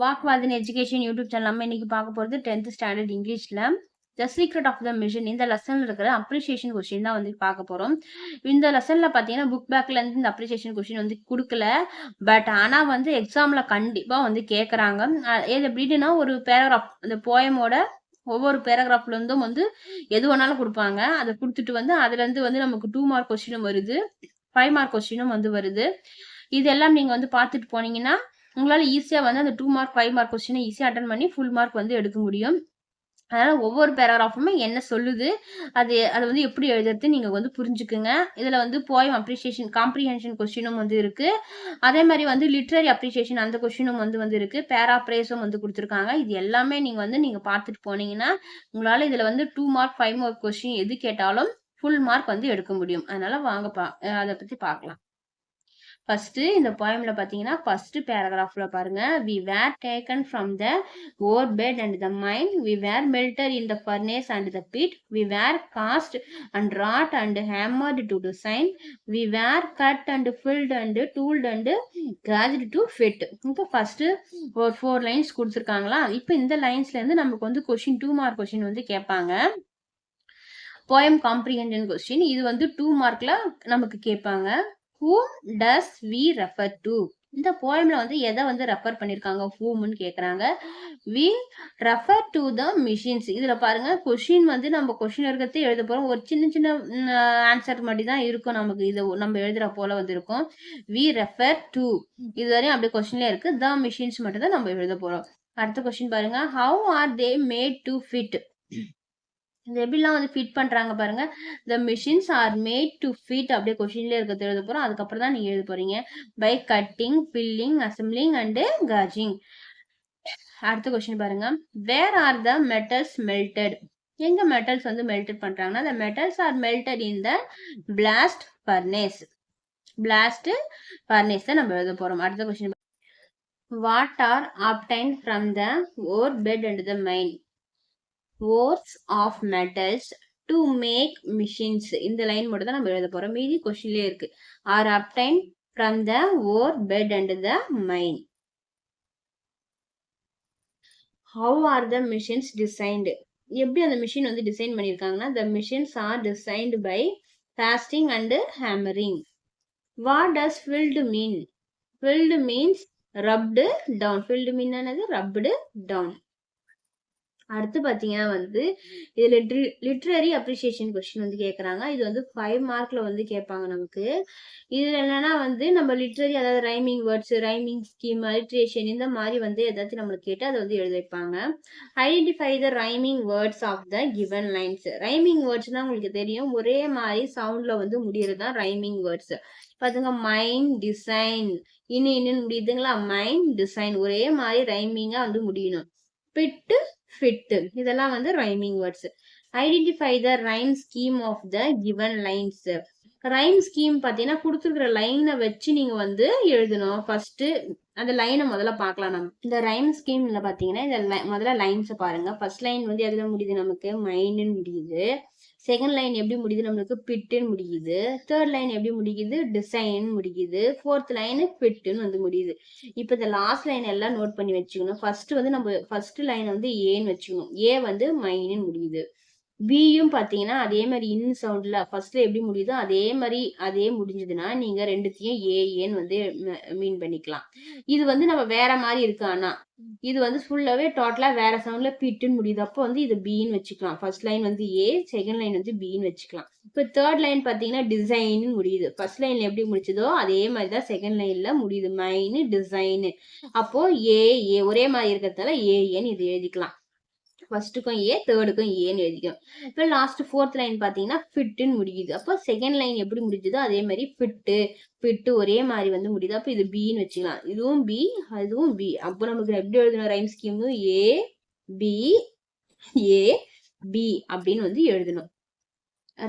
வாக்வாதன் education YouTube channel நம்ம இன்னைக்கு பார்க்க போகிறது டென்த் ஸ்டாண்டர்ட் இங்கிலீஷில் the secret of the machine இந்த லெசனில் இருக்கிற அப்ரிசியேஷன் கொஸ்டின் தான் வந்து பார்க்க போகிறோம் இந்த லெசனில் பார்த்தீங்கன்னா புக் பேக்லேருந்து இந்த அப்ரிஷியேஷன் கொஸ்டின் வந்து கொடுக்கல. பட் ஆனால் வந்து எக்ஸாமில் கண்டிப்பாக வந்து கேட்குறாங்க இது எப்படின்னா ஒரு பேராகிராஃப் அந்த போயமோட ஒவ்வொரு பேராகிராஃப்லேருந்தும் வந்து எது வேணாலும் கொடுப்பாங்க. அதை கொடுத்துட்டு வந்து அதுலேருந்து வந்து நமக்கு டூ மார்க் கொஸ்டினும் வருது. ஃபைவ் மார்க் கொஸ்டினும் வந்து வருது. இதெல்லாம் நீங்கள் வந்து பார்த்துட்டு போனீங்கன்னா உங்களால் ஈஸியாக வந்து அந்த டூ மார்க் ஃபைவ் மார்க் கொஸ்டினை ஈஸியாக அட்டன் பண்ணி ஃபுல் மார்க் வந்து எடுக்க முடியும். அதனால் ஒவ்வொரு பேராகிராஃபுமே என்ன சொல்லுது அது அதை வந்து எப்படி எழுதுறது நீங்கள் வந்து புரிஞ்சுக்குங்க. இதில் வந்து போயம் அப்ரிஷியேஷன் காம்ப்ரிஹென்ஷன் கொஸ்டினும் வந்து இருக்குது அதே மாதிரி வந்து லிட்ரரி அப்ரிஷியேஷன் அந்த கொஸ்டினும் வந்து வந்து இருக்குது பேராப்ரேஸும் வந்து கொடுத்துருக்காங்க. இது எல்லாமே நீங்கள் வந்து நீங்கள் பார்த்துட்டு போனீங்கன்னா உங்களால் இதில் வந்து two mark five mark question எது கேட்டாலும் ஃபுல் மார்க் வந்து எடுக்க முடியும். அதனால் வாங்க பா அதை பற்றி பார்க்கலாம். ஃபஸ்ட்டு இந்த போயமில் பார்த்தீங்கன்னா ஃபஸ்ட்டு பேராகிராஃபில் பாருங்கள் we were taken from the ore bed and the mine we were melted in the furnace and the pit we were cast and wrought and hammered to design we were cut and filed and tooled and gauged to fit இப்போ first ஒரு four lines கொடுத்துருக்காங்களா? இப்போ இந்த லைன்ஸ்லேருந்து நமக்கு வந்து question two mark question வந்து கேட்பாங்க. Poem comprehension question இது வந்து டூ மார்க்கில் நமக்கு கேட்பாங்க. Whom does we refer to இந்த போயம்ல வந்து எதை வந்து ரெஃபர் பண்ணிருக்காங்க? ஹூம்னு கேக்குறாங்க. We refer to the machines இதுல பாருங்க கொஷின் வந்து நம்ம கொஷின் இருக்கிறதே எழுத போறோம். ஒரு சின்ன சின்ன ஆன்சர் மட்டும் தான் இருக்கும் நமக்கு. இது நம்ம எழுதுற போல வந்து இருக்கும். வி ரெஃபர் டு இதுவரையும் அப்படி கொஸ்டின்ல இருக்கு. த மிஷின்ஸ் மட்டும் தான் நம்ம எழுத போறோம். அடுத்த கொஸ்டின் பாருங்க. How are they made to fit இது எப்படிலாம் வந்து ஃபிட் பண்ணுறாங்க பாருங்க. The machines are made to fit அப்படியே கொஷின்லேயே இருக்கிறது எழுத போகிறோம் அதுக்கப்புறம் தான் நீங்கள் எழுத போகிறீங்க by cutting filing assembling and gauging அடுத்த கொஸ்டின் பாருங்க. Where are the metals melted எங்க மெட்டல்ஸ் வந்து மெல்டட் பண்றாங்கன்னா the metals are melted in the blast furnace blast furnace தான் நம்ம எழுத போறோம். அடுத்த question what are obtained from the ore bed and the mine ores of metals to make machines இந்த line மட்டும் தான் நம்ம எழுத போகிறோம் மீதி கொஷின்லேயே இருக்கு. Are obtained from the ore bed and the mine how are the machines designed எப்படி அந்த மிஷின் வந்து டிசைன் பண்ணியிருக்காங்கன்னா the machines are designed by casting and hammering what does filed mean filed means rubbed down filed mean என்னது? Rubbed down அடுத்து பார்த்தீங்கன்னா வந்து இது லிட்ரி literary appreciation question வந்து கேட்குறாங்க இது வந்து ஃபைவ் மார்க்கில் வந்து கேட்பாங்க நமக்கு. இதில் என்னென்னா வந்து நம்ம லிட்ரரி அதாவது rhyming words rhyming scheme alliteration இந்த மாதிரி வந்து ஏதாச்சும் நம்மளுக்கு கேட்டு அதை வந்து எழுதி வைப்பாங்க. Identify the rhyming words of the given lines rhyming வேர்ட்ஸ்னா உங்களுக்கு தெரியும். ஒரே மாதிரி சவுண்டில் வந்து முடியறது தான் ரைமிங் வேர்ட்ஸ் பார்த்துங்க மைண்ட் டிசைன் இன்னும் இன்னும் முடியுதுங்களா? மைண்ட் டிசைன் ஒரே மாதிரி ரைமிங்காக வந்து முடியணும். பிட்டு ஃபிட்டு இதெல்லாம் வந்து rhyming words identify the rhyme scheme of the given lines rhyme scheme பார்த்தீங்கன்னா கொடுத்துருக்குற லைனை வச்சு நீங்கள் வந்து எழுதணும். ஃபஸ்ட்டு அந்த லைனை முதல்ல பார்க்கலாம் நம்ம. இந்த ரைம் ஸ்கீமில் பார்த்தீங்கன்னா இந்த முதல்ல லைன்ஸை பாருங்க. ஃபர்ஸ்ட் லைன் வந்து எதில் முடியுது நமக்கு? மைண்டுன்னு முடியுது. செகண்ட் லைன் எப்படி முடியுது? நம்மளுக்கு பிட்டுன்னு முடியுது. தேர்ட் லைன் எப்படி முடியுது? டிசைன் முடியுது. ஃபோர்த் லைன் பிட்டுன்னு வந்து முடியுது. இப்போ இந்த லாஸ்ட் லைன் எல்லாம் நோட் பண்ணி வச்சுக்கணும். ஃபர்ஸ்ட் வந்து நம்ம ஃபர்ஸ்ட் லைன் வந்து ஏன்னு வச்சுக்கணும். ஏ வந்து மைன்னு முடியுது. பியும் பார்த்தீங்கன்னா அதே மாதிரி இன் சவுண்டில் ஃபர்ஸ்ட்ல எப்படி முடியுதோ அதே மாதிரி அதே முடிஞ்சதுன்னா நீங்கள் ரெண்டுத்தையும் ஏஏன்னு வந்து மீன் பண்ணிக்கலாம். இது வந்து நம்ம வேற மாதிரி இருக்கு ஆனால் இது வந்து ஃபுல்லாகவே டோட்டலாக வேற சவுண்டில் பிட்டுன்னு முடியுது. அப்போ வந்து இது பின்னு வச்சுக்கலாம். ஃபர்ஸ்ட் லைன் வந்து ஏ செகண்ட் லைன் வந்து பின்னு வச்சுக்கலாம். இப்போ தேர்ட் லைன் பார்த்தீங்கன்னா டிசைன்னு முடியுது. ஃபர்ஸ்ட் லைன்ல எப்படி முடிச்சதோ அதே மாதிரி தான் செகண்ட் லைன்ல முடியுது. மைனு டிசைனு அப்போ ஏ ஏ ஒரே மாதிரி இருக்கிறதால ஏஏன்னு இது எழுதிக்கலாம். ஃபர்ஸ்ட்டுக்கும் ஏ தேர்டுக்கும் ஏன்னு எழுதிக்கும். இப்போ லாஸ்ட் ஃபோர்த் லைன் பார்த்தீங்கன்னா ஃபிட்டுன்னு முடியுது. அப்போ செகண்ட் லைன் எப்படி முடிஞ்சதோ அதே மாதிரி ஃபிட்டு ஃபிட்டு ஒரே மாதிரி வந்து முடியுது. அப்போ இது பின்னு வச்சுக்கலாம். இதுவும் பி அதுவும் பி அப்போ நமக்கு எப்படி எழுதணும்? Rhyme scheme A B A B அப்படின்னு வந்து எழுதணும்.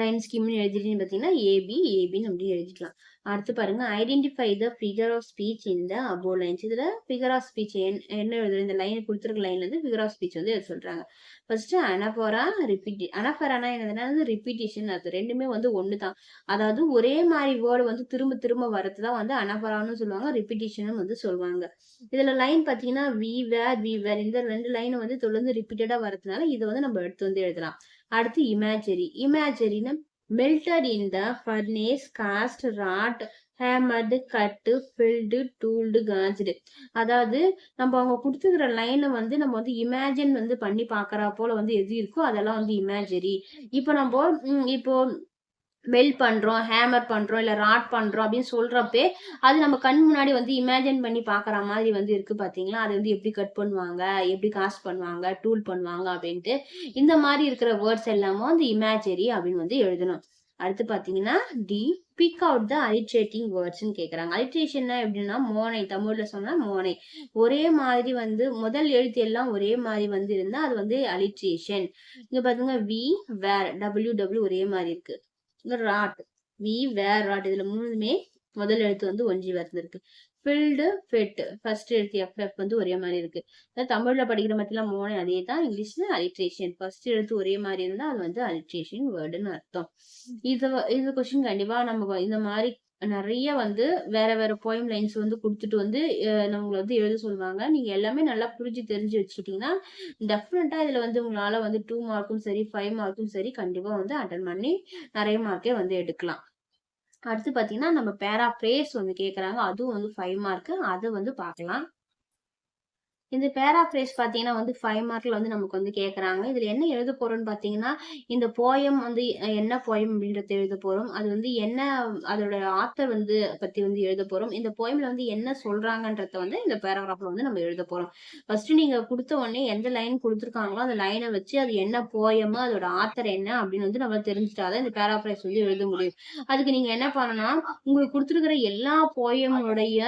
ரைம் ஸ்கீம்னு எழுதிட்டீங்கன்னு பார்த்தீங்கன்னா ஏபி ஏபின்னு அப்படி எழுதிக்கலாம். அடுத்து பாருங்க identify the figure of speech இந்த அபோ லைன்ஸ் இதில் ஃபிகர் ஆஃப் ஸ்பீச் என்ன எழுதுறது? இந்த லைன் கொடுத்துருக்க லைன்ல இருந்து ஃபிகர் ஆஃப் ஸ்பீச் வந்து எழுத சொல்றாங்க. ஃபர்ஸ்ட் அனஃபரா ரிப்பீட் அனஃபரானா என்னதுன்னா ரிப்பீட்டேஷன் அது ரெண்டுமே வந்து ஒன்று தான். அதாவது ஒரே மாதிரி வேர்டு வந்து திரும்ப திரும்ப வரது தான் வந்து அனபரான்னு சொல்லுவாங்க ரிப்பீட்டேஷன் வந்து சொல்லுவாங்க. இதுல லைன் பார்த்தீங்கன்னா வி வேர் வி வேர் இந்த ரெண்டு லைன் வந்து தொடர்ந்து ரிப்பீட்டடா வரதுனால இதை வந்து நம்ம எடுத்து வந்து எழுதலாம். அடுத்து இமேஜரி இமேஜரின்னு melted in the furnace cast wrought hammered cut filed tooled gauged அதாவது நம்ம அவங்க கொடுத்துக்கிற லைனை வந்து நம்ம வந்து இமேஜின் வந்து பண்ணி பார்க்குறா போல வந்து எது இருக்கோ அதெல்லாம் வந்து இமேஜரி இப்போ நம்ம இப்போ மெல் பண்ணுறோம் ஹேமர் பண்ணுறோம் இல்லை ராட் பண்ணுறோம் அப்படின்னு சொல்கிறப்பே அது நம்ம கண் முன்னாடி வந்து இமேஜின் பண்ணி பார்க்குற மாதிரி வந்து இருக்குது பார்த்தீங்களா அது வந்து எப்படி கட் பண்ணுவாங்க எப்படி காஸ்ட் பண்ணுவாங்க டூல் பண்ணுவாங்க அப்படின்ட்டு இந்த மாதிரி இருக்கிற வேர்ட்ஸ் எல்லாமே அந்த இமேஜரி அப்படின்னு வந்து எழுதணும். அடுத்து பார்த்தீங்கன்னா டி பிக் அவுட் த அலிட்ரேட்டிங் வேர்ட்ஸ்னு கேட்குறாங்க அலிட்ரேஷன்னா எப்படின்னா மோனை தமிழில் சொன்னால் மோனை. ஒரே மாதிரி வந்து முதல் எழுத்து எல்லாம் ஒரே மாதிரி வந்து இருந்தால் அது வந்து அலிட்ரேஷன் இங்கே பார்த்தீங்கன்னா வி வேர் டபிள்யூ டபிள்யூ ஒரே மாதிரி இருக்குது ராட் வி வேர் ராட் இதுல மூணுமே முதல் எழுத்து வந்து ஒன்றி வந்திருக்கு. ஃபில்டு ஃபிட் ஃபர்ஸ்ட் எழுத்து எஃப் எஃப் வந்து ஒரே மாதிரி இருக்கு. அதாவது தமிழ்ல படிக்கிற மாதிரிலாம் மூணு அதே தான் இங்கிலீஷ்ல அலிட்ரேஷன் ஃபர்ஸ்ட் எழுத்து ஒரே மாதிரி இருந்தா அது வந்து அலிட்ரேஷன் வேர்டுன்னு அர்த்தம். இது இது கொஸ்டின் கண்டிப்பா நம்ம இந்த மாதிரி நிறைய வந்து வேற வேற போயம் லைன்ஸ் வந்து கொடுத்துட்டு வந்து நம்மளை வந்து எழுத சொல்லுவாங்க. நீங்க எல்லாமே நல்லா புரிஞ்சு தெரிஞ்சு வச்சுக்கிட்டீங்கன்னா டெஃபினட்டா இதுல வந்து உங்களால வந்து டூ மார்க்கும் சரி ஃபைவ் மார்க்கும் சரி கண்டிப்பா வந்து அட்டன் பண்ணி நிறைய மார்க்கே வந்து எடுக்கலாம். அடுத்து பாத்தீங்கன்னா நம்ம பேரா பிரேஸ் வந்து கேட்குறாங்க. அதுவும் வந்து ஃபைவ் மார்க் அதை வந்து பார்க்கலாம். இந்த பேராஃப்ரேஸ் பார்த்தீங்கன்னா வந்து ஃபைவ் மார்க்ல வந்து நமக்கு வந்து கேட்குறாங்க இதில் என்ன எழுத போகிறோம்னு பார்த்தீங்கன்னா இந்த போயம் வந்து என்ன போயம் அப்படின்றத எழுத போகிறோம் அது வந்து என்ன அதோட ஆத்தர் வந்து பற்றி வந்து எழுத போகிறோம் இந்த போயமில் வந்து என்ன சொல்கிறாங்கன்றத வந்து இந்த பேராகிராஃபில் வந்து நம்ம எழுத போகிறோம் ஃபர்ஸ்ட் நீங்கள் கொடுத்த உடனே எந்த லைன் கொடுத்துருக்காங்களோ அந்த லைனை வச்சு அது என்ன போயமோ அதோட ஆத்தர் என்ன அப்படின்னு வந்து நம்ம தெரிஞ்சுட்டாதான் இந்த பேராஃப்ரேஸ் வந்து எழுத முடியும். அதுக்கு நீங்கள் என்ன பண்ணணும்னா உங்களுக்கு கொடுத்துருக்கிற எல்லா போயமுடைய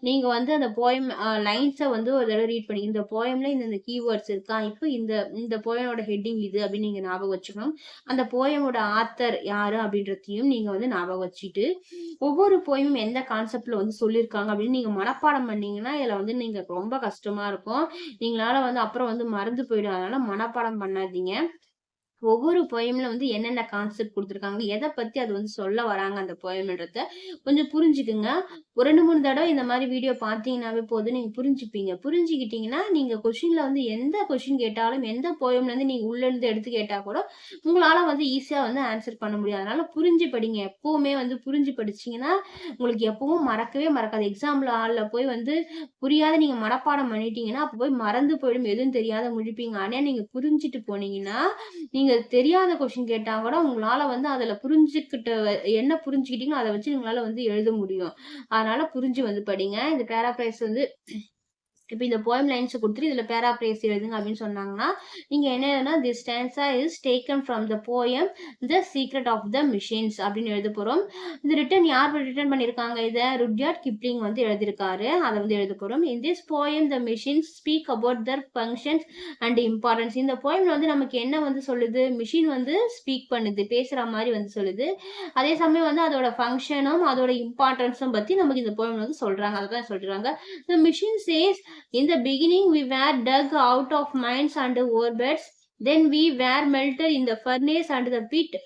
நீங்கள் வந்து அந்த போயம் லைன்ஸை வந்து ஒரு தடவை ரீட் பண்ணி இந்த போயம்ல இந்த இந்த கீவேர்ட்ஸ் இருக்கா? இப்போ இந்த இந்த போயமோட ஹெட்டிங் இது அப்படின்னு நீங்க ஞாபகம் வச்சுக்கணும். அந்த போயமோட ஆத்தர் யாரு அப்படின்றதையும் நீங்க வந்து ஞாபகம் வச்சுட்டு ஒவ்வொரு போயமும் எந்த கான்செப்ட்ல வந்து சொல்லியிருக்காங்க அப்படின்னு நீங்க மனப்பாடம் பண்ணீங்கன்னா இதுல வந்து நீங்க ரொம்ப கஷ்டமா இருக்கும். நீங்களால வந்து அப்புறம் வந்து மறந்து போயிடும். அதனால மனப்பாடம் பண்ணாதீங்க. ஒவ்வொரு பொயம்ல வந்து என்னென்ன கான்செப்ட் கொடுத்துருக்காங்க எதை பத்தி அது வந்து சொல்ல வராங்க அந்த பொயம்ன்றத கொஞ்சம் புரிஞ்சுக்குங்க. ஒரு ரெண்டு மூணு தடவை இந்த மாதிரி வீடியோ பார்த்தீங்கன்னாவே போதும். நீங்க புரிஞ்சுப்பீங்க. புரிஞ்சுக்கிட்டீங்கன்னா நீங்க கொஷின்ல வந்து எந்த கொஷின் கேட்டாலும் எந்த போயம்ல இருந்து நீங்க உள்ள இருந்து எடுத்து கேட்டா கூட உங்களால வந்து ஈஸியா வந்து ஆன்சர் பண்ண முடியும் அதனால புரிஞ்சு படிங்க எப்பவுமே வந்து புரிஞ்சு படிச்சீங்கன்னா உங்களுக்கு எப்பவும் மறக்கவே மறக்காது. எக்ஸாம்ல ஆள்ல போய் வந்து புரியாத நீங்க மனப்பாடம் பண்ணிட்டீங்கன்னா அப்ப போய் மறந்து போயிடும். எதுவும் தெரியாத முழிப்பீங்க. ஆனா நீங்க புரிஞ்சுட்டு போனீங்கன்னா நீங்க தெரியாத கொஷின் கேட்டால் கூட உங்களால வந்து அதுல புரிஞ்சுக்கிட்ட என்ன புரிஞ்சுக்கிட்டீங்களோ அதை வச்சு உங்களால வந்து எழுத முடியும். அதனால புரிஞ்சு வந்து படிங்க. இந்த பேராப்ரைஸ் வந்து இப்போ இந்த போயம் லைன்ஸ் கொடுத்துட்டு இதில் பேராப்ரைஸ் எழுதுங்க அப்படின்னு சொன்னாங்கன்னா நீங்கள் என்ன எழுதுனா this stanza is taken from the poem the secret of the machines அப்படின்னு எழுத போகிறோம் இந்த ரிட்டன் யார் ரிட்டர்ன் பண்ணியிருக்காங்க இதை ருட்யார்ட் கிப்ளிங் வந்து எழுதியிருக்காரு. அதை வந்து எழுத போகிறோம் in this poem the machines speak about their functions and importance இந்த போயம்ல வந்து நமக்கு என்ன வந்து சொல்லுது? மிஷின் வந்து ஸ்பீக் பண்ணுது பேசுகிற மாதிரி வந்து சொல்லுது. அதே சமயம் வந்து அதோட ஃபங்க்ஷனும் அதோட இம்பார்ட்டன்ஸும் பற்றி நமக்கு இந்த போயம் வந்து சொல்கிறாங்க அதை தான் சொல்கிறாங்க the machine says in the beginning we were dug out of mines and orbits then we were melted in the furnace and the pit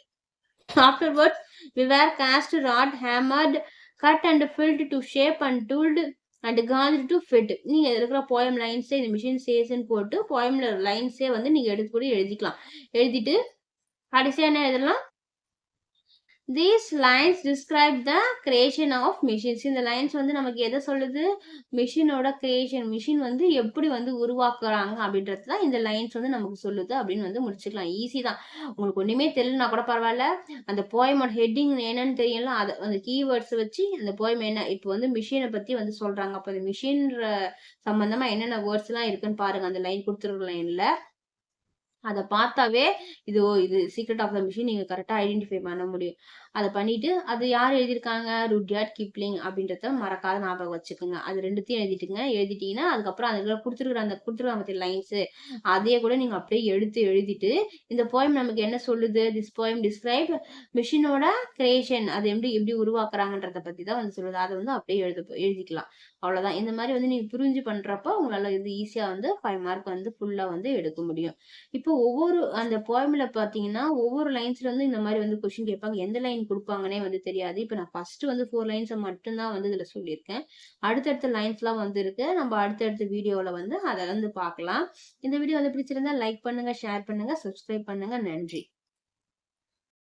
afterwards we were cast rod hammered cut and filled to shape and tooled and Gandhi to fit நீங்க இதுல இருக்கிற poem லைன்ஸே இந்த machine சேஸ்ன்னு போட்டு போயம்ல லைன்ஸே வந்து நீங்க எடுத்து கூட எழுதிக்கலாம் எழுதிட்டு கடைசியா என்ன எழுதலாம் these lines describe the creation of machines இந்த லைன்ஸ் வந்து நமக்கு எதை சொல்லுது? மிஷினோட கிரியேஷன் மிஷின் வந்து எப்படி வந்து உருவாக்குறாங்க அப்படின்றது தான் இந்த லைன்ஸ் வந்து நமக்கு சொல்லுது அப்படின்னு வந்து முடிச்சுக்கலாம். ஈஸி தான். உங்களுக்கு ஒன்றுமே தெரியலனா கூட பரவாயில்ல. அந்த போயமோட ஹெட்டிங் என்னன்னு தெரியல. அதை அந்த கீவேர்ட்ஸ் வச்சு அந்த போயம் என்ன இப்போ வந்து மிஷினை பற்றி வந்து சொல்கிறாங்க அப்போ அந்த மிஷின்ற சம்மந்தமாக என்னென்ன வேர்ட்ஸ்லாம் இருக்குன்னு பாருங்க. அந்த லைன் கொடுத்துருக்க லைனில் அதை பார்த்தாவே இது இது சீக்ரெட் ஆஃப் த மிஷின் நீங்கள் கரெக்டாக ஐடென்டிஃபை பண்ண முடியும். அதை பண்ணிட்டு அது யார் எழுதியிருக்காங்க? ருட்யாட் கிப்ளிங் அப்படின்றத மறக்காத ஞாபகம் வச்சுக்கோங்க. அது ரெண்டுத்தையும் எழுதிட்டுங்க. எழுதிட்டீங்கன்னா, அதுக்கப்புறம் அதில் கொடுத்துருக்குற அந்த குடுத்துருக்காங்க பற்றி லைன்ஸு, அதையே கூட நீங்கள் அப்படியே எடுத்து எழுதிட்டு, இந்த போயம் நமக்கு என்ன சொல்லுது? திஸ் போயம் டிஸ்கிரைப் மிஷினோட கிரியேஷன். அது எப்படி எப்படி உருவாக்குறாங்கன்றத பற்றி தான் வந்து சொல்லுது. அதை வந்து அப்படியே எழுத எழுதிக்கலாம். அவ்வளோதான். இந்த மாதிரி வந்து நீங்கள் புரிஞ்சு பண்ணுறப்போ உங்களால் இது ஈஸியாக வந்து ஃபைவ் மார்க் வந்து ஃபுல்லாக வந்து எடுக்க முடியும். இப்போ ஒவ்வொரு அந்த போயமில் பார்த்தீங்கன்னா ஒவ்வொரு லைன்ஸில் வந்து இந்த மாதிரி வந்து கொஷின் கேட்பாங்க. எந்த லைன் கொடுப்பாங்கனே வந்து தெரியாது. இப்போ நான் ஃபர்ஸ்ட் வந்து ஃபோர் லைன்ஸை மட்டும்தான் வந்து இதில் சொல்லியிருக்கேன். அடுத்தடுத்த லைன்ஸ்லாம் வந்து இருக்கு. நம்ம அடுத்தடுத்த வீடியோவில் வந்து அதை வந்து பார்க்கலாம். இந்த வீடியோ வந்து பிடிச்சிருந்தா லைக் பண்ணுங்க, ஷேர் பண்ணுங்க, சப்ஸ்கிரைப் பண்ணுங்க. நன்றி.